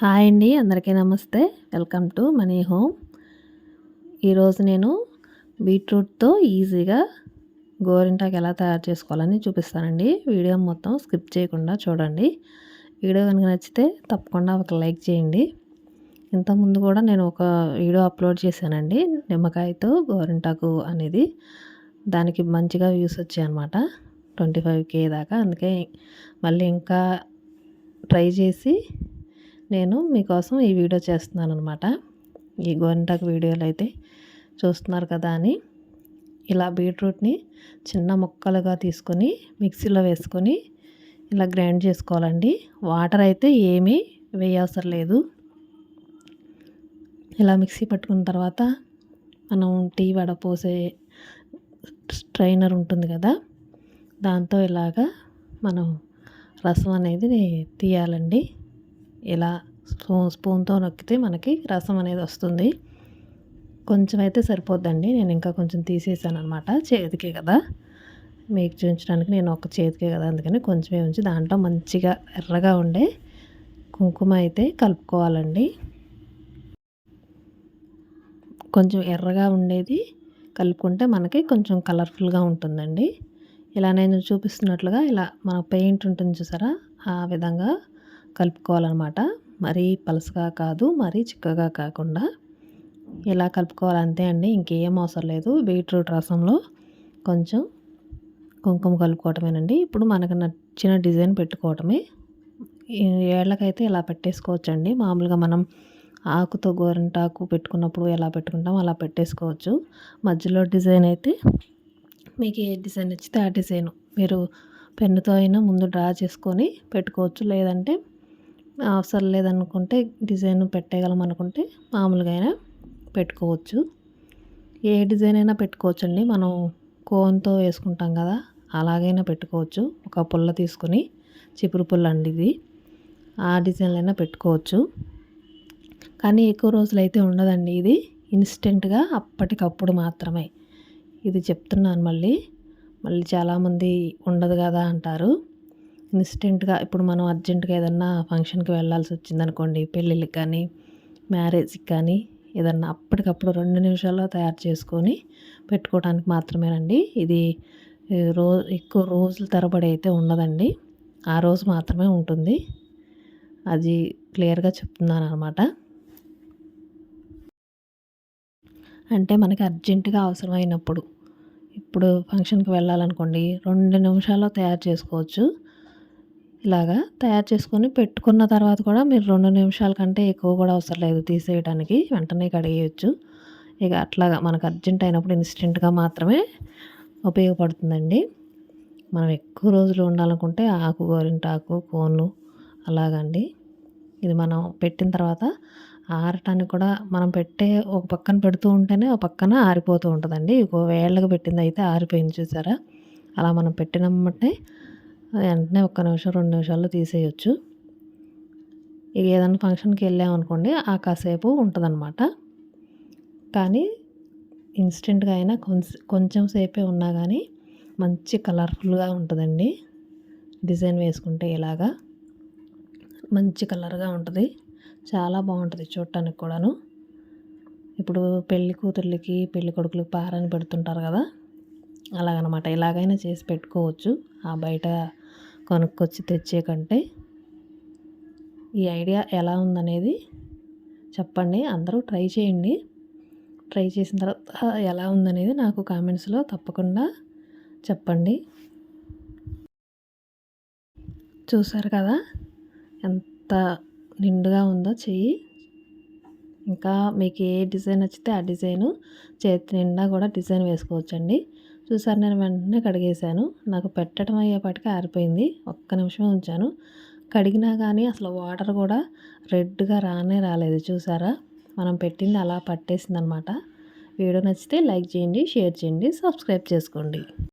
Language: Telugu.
హాయ్ అండి అందరికీ నమస్తే. Welcome to Mani home. ఈరోజు నేను బీట్రూట్తో ఈజీగా గోరింటాకు ఎలా తయారు చేసుకోవాలని చూపిస్తానండి. వీడియో మొత్తం స్కిప్ చేయకుండా చూడండి. వీడియో కనుక నచ్చితే తప్పకుండా ఒక లైక్ చేయండి. ఇంతకుముందు కూడా నేను ఒక వీడియో అప్లోడ్ చేశానండి నిమ్మకాయతో గోరింటాకు అనేది. దానికి మంచిగా వ్యూస్ వచ్చాయి అనమాట ట్వంటీ ఫైవ్ కే దాకా. అందుకే మళ్ళీ ఇంకా ట్రై చేసి నేను మీకోసం ఈ వీడియో చేస్తున్నాను అనమాట ఈ గోరింటాకు వీడియోలు అయితే చూస్తున్నారు కదా అని. ఇలా బీట్రూట్ని చిన్న ముక్కలుగా తీసుకొని మిక్సీలో వేసుకొని ఇలా గ్రైండ్ చేసుకోవాలండి. వాటర్ అయితే ఏమీ వేయవసరం లేదు. ఇలా మిక్సీ పట్టుకున్న తర్వాత మనం టీ వడ పోసే స్ట్రైనర్ ఉంటుంది కదా దాంతో ఇలాగా మనం రసం అనేది తీయాలండి. ఇలా స్పూన్ స్పూన్తో నొక్కితే మనకి రసం అనేది వస్తుంది. కొంచెం అయితే సరిపోద్దండి. నేను ఇంకా కొంచెం తీసేసాను అనమాట చేతికే కదా. మీకు చూపించడానికి నేను ఒక చేతికే కదా. అందుకని కొంచెమే ఉంచి దాంట్లో మంచిగా ఎర్రగా ఉండే కుంకుమ అయితే కలుపుకోవాలండి. కొంచెం ఎర్రగా ఉండేది కలుపుకుంటే మనకి కొంచెం కలర్ఫుల్గా ఉంటుందండి. ఇలా నేను చూపిస్తున్నట్లుగా ఇలా మన పెయింట్ ఉంటుంది చూసారా? ఆ విధంగా కలుపుకోవాలన్నమాట. మరీ పలసగా కాదు మరీ చిక్కగా కాకుండా ఇలా కలుపుకోవాలి అంతే అండి ఇంకేం అవసరం లేదు. బీట్రూట్ రసంలో కొంచెం కుంకుమ కలుపుకోవటమేనండి. ఇప్పుడు మనకు నచ్చిన డిజైన్ పెట్టుకోవటమే. ఏళ్ళకైతే ఇలా పెట్టేసుకోవచ్చండి. మామూలుగా మనం ఆకుతో గోరింటాకు పెట్టుకున్నప్పుడు ఎలా పెట్టుకుంటాం అలా పెట్టేసుకోవచ్చు. మధ్యలో డిజైన్ అయితే మీకు ఏ డిజైన్ నచ్చితే ఆ డిజైన్ మీరు పెన్నుతో అయినా ముందు డ్రా చేసుకొని పెట్టుకోవచ్చు. లేదంటే అవసరం లేదనుకుంటే డిజైన్ పెట్టగలం అనుకుంటే మామూలుగా అయినా పెట్టుకోవచ్చు. ఏ డిజైన్ అయినా పెట్టుకోవచ్చు అండి మనం కోన్తో వేసుకుంటాం కదా అలాగైనా పెట్టుకోవచ్చు. ఒక పుల్ల తీసుకొని చిపురు పుల్ల అండి ఇది. ఆ డిజైన్లైనా పెట్టుకోవచ్చు. కానీ ఎక్కువ రోజులు అయితే ఉండదండి ఇది. ఇన్స్టెంట్గా అప్పటికప్పుడు మాత్రమే. ఇది చెప్తున్నాను మళ్ళీ. మళ్ళీ చాలామంది ఉండదు కదా అంటారు. ఇన్స్టెంట్గా ఇప్పుడు మనం అర్జెంటుగా ఏదన్నా ఫంక్షన్కి వెళ్ళాల్సి వచ్చిందనుకోండి పెళ్ళిళ్ళకి కానీ మ్యారేజ్కి కానీ ఏదన్నా అప్పటికప్పుడు రెండు నిమిషాల్లో తయారు చేసుకొని పెట్టుకోవడానికి మాత్రమేనండి. ఇది రో ఎక్కువ రోజుల తరబడి అయితే ఉండదండి. ఆ రోజు మాత్రమే ఉంటుంది. అది క్లియర్గా చెప్తున్నాను అనమాట అంటే మనకి అర్జెంటుగా అవసరమైనప్పుడు ఇప్పుడు ఫంక్షన్కి వెళ్ళాలనుకోండి రెండు నిమిషాల్లో తయారు చేసుకోవచ్చు. ఇలాగా తయారు చేసుకొని పెట్టుకున్న తర్వాత కూడా మీరు రెండు నిమిషాల కంటే ఎక్కువ కూడా అవసరం లేదు తీసేయడానికి వెంటనే కడిగేయచ్చు. ఇక అట్లాగా మనకు అర్జెంట్ అయినప్పుడు ఇన్స్టెంట్గా మాత్రమే ఉపయోగపడుతుందండి. మనం ఎక్కువ రోజులు ఉండాలనుకుంటే ఆకు గోరింటాకు కోన్లు అలాగండి. ఇది మనం పెట్టిన తర్వాత ఆరటానికి కూడా మనం పెట్టే ఒక పక్కన పెడుతూ ఉంటేనే ఒక పక్కన ఆరిపోతూ ఉంటుందండి. ఒక వేళ్ళకి పెట్టింది అయితే ఆరిపోయింది చూసారా? అలా మనం పెట్టినమ్మటే వెంటనే ఒక్క నిమిషం రెండు నిమిషాల్లో తీసేయచ్చు. ఇక ఏదైనా ఫంక్షన్కి వెళ్ళామనుకోండి ఆ కాసేపు ఉంటుందన్నమాట. కానీ ఇన్స్టెంట్గా అయినా కొంచెం కొంచెం సేపే ఉన్నా కానీ మంచి కలర్ఫుల్గా ఉంటుందండి. డిజైన్ వేసుకుంటే ఇలాగా మంచి కలర్గా ఉంటుంది. చాలా బాగుంటుంది చూడటానికి కూడాను. ఇప్పుడు పెళ్ళి కూతుర్లకి పెళ్ళి కొడుకులకి పారని పెడుతుంటారు కదా? అలాగనమాట. ఇలాగైనా చేసి పెట్టుకోవచ్చు. ఆ బయట కొనుక్కొచ్చి తెచ్చే కంటే ఈ ఐడియా ఎలా ఉందనేది చెప్పండి. అందరూ ట్రై చేయండి. ట్రై చేసిన తర్వాత ఎలా ఉందనేది నాకు కామెంట్స్లో తప్పకుండా చెప్పండి. చూసారు కదా? ఎంత నిండుగా ఉందో చెయ్యి. ఇంకా మీకు ఏ డిజైన్ నచ్చితే ఆ డిజైను చేతి నిండా కూడా డిజైన్ వేసుకోవచ్చండి. చూసారు నేను వెంటనే కడిగేశాను. నాకు పెట్టడం అయ్యేపాటికి ఆరిపోయింది. ఒక్క నిమిషమే ఉంచాను. కడిగినా కానీ అసలు వాటర్ కూడా రెడ్గా రానే రాలేదు. చూసారా? మనం పెట్టింది అలా పట్టేసింది అనమాట వీడియో నచ్చితే లైక్ చేయండి షేర్ చేయండి సబ్స్క్రైబ్ చేసుకోండి.